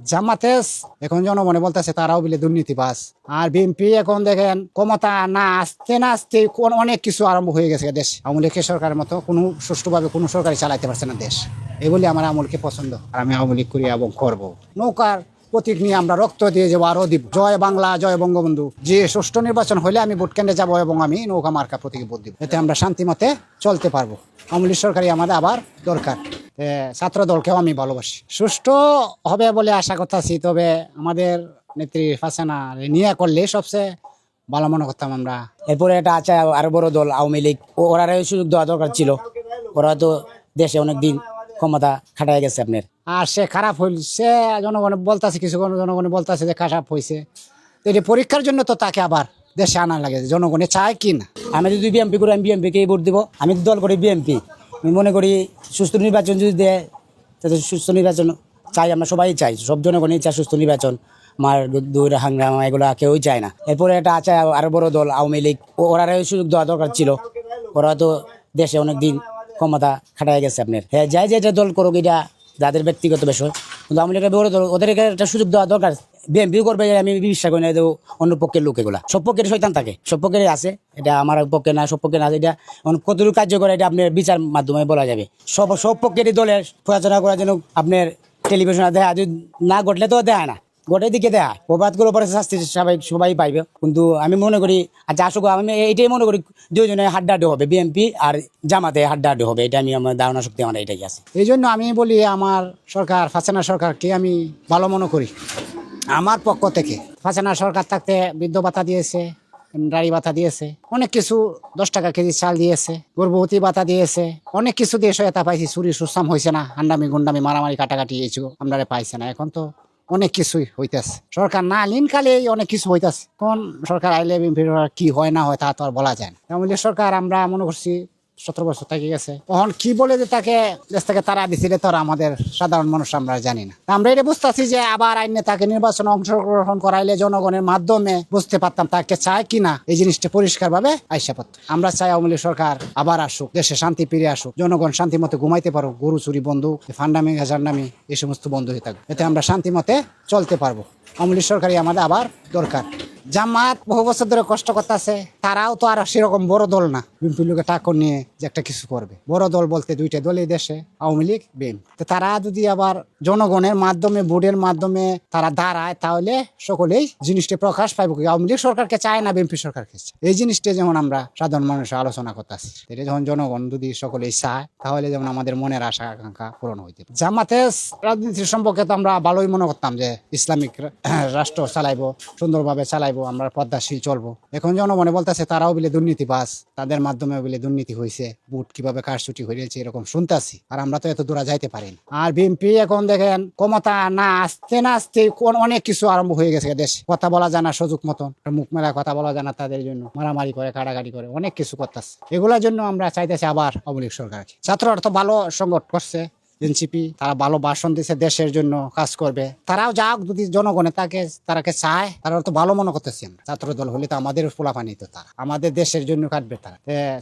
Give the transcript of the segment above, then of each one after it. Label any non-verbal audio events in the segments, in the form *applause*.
জামাতে এখন জনমনে বলতেছে তারাও বলে দুর্নীতিবাস আর বিএনপি এখন দেখেন ক্ষমতা না আসতে না আসতে অনেক কিছু আরম্ভ হয়ে গেছে দেশ। আওয়ামী লীগের সরকারের মতো কোনো সুষ্ঠুভাবে কোনো সরকারি চালাইতে পারছে না দেশ। এই বলে আমার আমলকে পছন্দ। আর আমি আওয়ামী লীগ করি এবং করব। নৌকার প্রতীক নিয়ে আমরা রক্ত দিয়ে যাব, আরও দিব। জয় বাংলা, জয় বঙ্গবন্ধু। যে সুষ্ঠু নির্বাচন হলে আমি ভোট কেন্দ্রে যাব এবং আমি নৌকা মার্কা প্রতীকে ভোট দিব। এতে আমরা শান্তি মতে চলতে পারব। আওয়ামী লীগ সরকারই আমাদের আবার দরকার। ছাত্র দলকেও আমি ভালোবাসি। সুষ্ঠু হবে বলে আশা করতেছি তবে আমাদের নেত্রী ফাসানা নিয়ে করলে সবচেয়ে ভালো মনে করতাম আমরা। এরপরে এটা আছে আরও বড় দল আওয়ামী লীগ। ওরা সুযোগ দেওয়া দরকার ছিল। ওরা তো দেশে অনেক দিন ক্ষমতা খাটায় গেছে আপনার। আর সে খারাপ হইছে জনগণ বলতেছে কিছু জনগণ বলতেছে যে খারাপ হয়েছে এটি পরীক্ষার জন্য তো তাকে আবার দেশে আনা লাগে জনগণে চায় কি না? আমি যদি বিএমপি করি আমি বিএমপিকেই ভোট দিব? আমি দল করি বিএমপি। আমি মনে করি সুস্থ নির্বাচন যদি দেয়, তাহলে সুস্থ নির্বাচন চাই, আমরা সবাই চাই। সব জনগণই চাই সুস্থ নির্বাচন। মার দৌড়, হাঙ্গামা এগুলো কেউই চায় না। এরপরে একটা আছে আরও বড় দল, আওয়ামী লীগ। ও ওরা সুযোগ দেওয়া দরকার ছিল। ওরা তো দেশে অনেক দিন ক্ষমতা খাটায় গেছে আপনার। হ্যাঁ যাই যে এটা দল করুক, এটা যাদের ব্যক্তিগত বিষয়। কিন্তু আওয়ামী লীগের বড় দল, ওদেরকে একটা সুযোগ দেওয়া দরকার। বিএনপি করবে আমি বিশ্বাস করি না অন্য পক্ষের লোক সব পক্ষের শৈতান থাকে, সব পক্ষের আছে। এটা আমার পক্ষে না, সব পক্ষে না এটা কতটুকু কার্য করে এটা আপনার বিচার মাধ্যমে বলা যাবে। সব সব পক্ষেরই দলের পড়াশোনা করার জন্য আপনার টেলিভিশনে দেখা যদি না ঘটলে তো দেয় না। গোটাই দিকে দেয়। করে পরে শাস্তি সবাই সবাই পাইবে। কিন্তু আমি মনে করি আচ্ছা আসুক, আমি এইটাই মনে করি, দুজনে হাড্ডাহাড্ডি হবে বিএনপি আর জামাতে হাড্ডাহাড্ডি হবে। এটা আমি, আমার ধারণা শক্তি আমার এটাই আছে। এই জন্য আমি বলি, আমার সরকার, ফাসানা সরকারকে আমি ভালো মনে করি। আমার পক্ষ থেকে। ফাসানা সরকার থাকতে বৃদ্ধ ভাতা দিয়েছে গাড়ি ভাতা দিয়েছে, অনেক কিছু দশ টাকা কেজি চাল দিয়েছে, গর্ভবতী ভাতা দিয়েছে, অনেক কিছু দিয়ে সহায়তা পাইছি, চুরি সুসাম হয়েছে না, হান্ডামি গুন্ডামি, মারামারি, কাটাকাটি এইছু আমরা পাইছে না, এখন তো অনেক কিছুই হইতেছে। সরকার না লিনকালে অনেক কিছু হইতেছে, কোন সরকার আইলে কি হয় না হয় তা তো আর বলা যায় না। সরকার আমরা মনে করছি সতেরো বছর থেকে গেছে। তখন কি বলে যে তাকে, দেশ থেকে তারা দিছিলে তো আর আমাদের সাধারণ মানুষ আমরা জানি না। আমরা এটা বুঝতেছি যে আবার আইনে তাকে নির্বাচনে অংশগ্রহণ করাইলে জনগণের মাধ্যমে বুঝতে পারতাম তাকে চায় কিনা এই জিনিসটা পরিষ্কার ভাবে আইসা পারত আমরা চাই আওয়ামী লীগ সরকার আবার আসুক, দেশে শান্তি ফিরে আসুক, জনগণ শান্তি মতে ঘুমাইতে পারুক, গরু চুরি বন্ধু ফান্ডামি হাজারনামি এই সমস্ত বন্ধ হয়ে থাকবে এতে আমরা শান্তি মতে চলতে পারব। আওয়ামী লীগ সরকারই আমাদের আবার দরকার। জামাত বহু বছর ধরে কষ্ট করতেছে, তারাও তো আর সেরকম বড় দল না। বিএনপি লোকের টাকা নিয়ে যে একটা কিছু করবে। বড় দল বলতে দুইটা দলই দেশে, আওয়ামী লীগ, বিএনপি। তো তারা যদি আবার জনগণের মাধ্যমে ভোটের মাধ্যমে তারা দাঁড়ায়, তাহলে সকলেই জিনিসটা প্রকাশ পাইব আওয়ামী লীগ সরকারকে চায় না বিএনপি সরকারকে এই জিনিসটা যেমন আমরা সাধারণ মানুষের আলোচনা করতেছি। এটা যখন জনগণ যদি সকলেই চায়, তাহলে যেমন আমাদের মনের আশা, আকাঙ্ক্ষা পূরণ হইতে। জামাতে রাজনীতির সম্পর্কে তো আমরা ভালোই মনে করতাম যে ইসলামিক *clears throat* রাষ্ট্র চালাইবো, সুন্দরভাবে চালাইবো আমরা পদ্মাশীল চলবো। এখন জনমনে বলতেছে, তারাও বলে দুর্নীতিবাজ তাদের মাধ্যমে বলে দুর্নীতি হয়েছে। বুট কীভাবে কারচুটি হয়েছে এরকম শুনতেছি। আর আমরা তো এত দূরা যাইতে পারি আর বিএনপি এখন দেখেন, ক্ষমতা না আসতে না আসতে অনেক কিছু আরম্ভ হয়ে গেছে দেশে। কথা বলা জানা সুযোগ মতন। মুখ মেলা কথা বলা জানা তাদের জন্য। মারামারি করে কাটাকাটি করে, অনেক কিছু করতেছে। এগুলোর জন্য আমরা চাইতেছি আবার আওয়ামী লীগ সরকারকে। ছাত্ররা তো ভালো সংগঠ করছে। এনসিপি, তারা ভালো ভাষণ দিছে দেশের জন্য কাজ করবে। তারাও যাক, যদি জনগণে তাকে, তারাকে চায়, তারা তো ভালো মনে করতেছেন ছাত্র দল হলে তো আমাদের পোলাপানি তো তারা। আমাদের দেশের জন্য কাটবে তারা।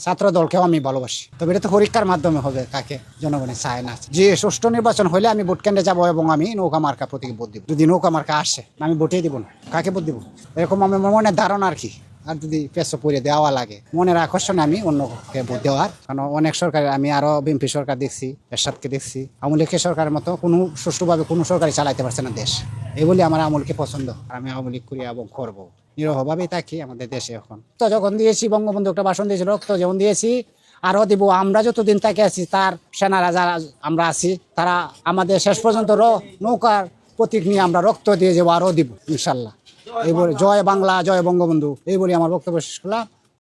ছাত্র দলকেও আমি ভালোবাসি। তবে এটা তো পরীক্ষার মাধ্যমে হবে কাকে জনগণে চায় না। যে সুষ্ঠু নির্বাচন হলে আমি ভোট কেন্দ্রে যাব এবং আমি নৌকা মার্কা প্রতীকে ভোট দিব। যদি নৌকা মার্কা আসে, আমি ভোটে দিব না। কাকে ভোট দিব? এরকম আমার মনে ধারণা আর কি। আর যদি পেছো পরে দেওয়া লাগে। মনের আকর্ষণে আমি অন্যকে দেওয়ার। কারণ অনেক সরকার, আমি আরও বিএনপি সরকার দেখছি এরশাদকে দেখছি। লীগের সরকারের মতো কোনো সুষ্ঠুভাবে কোনো সরকারি চালাইতে পারছে না দেশ। এই বলে আমার আমলকে পছন্দ। আর আমি আওয়ামী লীগ করি এবং করব। নিরহভাবেই থাকি আমাদের দেশে এখন। তো যখন দিয়েছি, বঙ্গবন্ধু একটা ভাষণ দিয়েছিল রক্ত যেমন দিয়েছি আরও দিব। আমরা যতদিন তাকে আছি, তার সেনারা যারা আমরা আছি, তারা আমাদের শেষ পর্যন্ত র- নৌকার প্রতীক নিয়ে আমরা রক্ত দিয়ে যাব আরও দিব, ইনশাল্লাহ। এই বলে জয় বাংলা জয় বঙ্গবন্ধু এই বলে আমার বক্তব্য শেষ করলাম।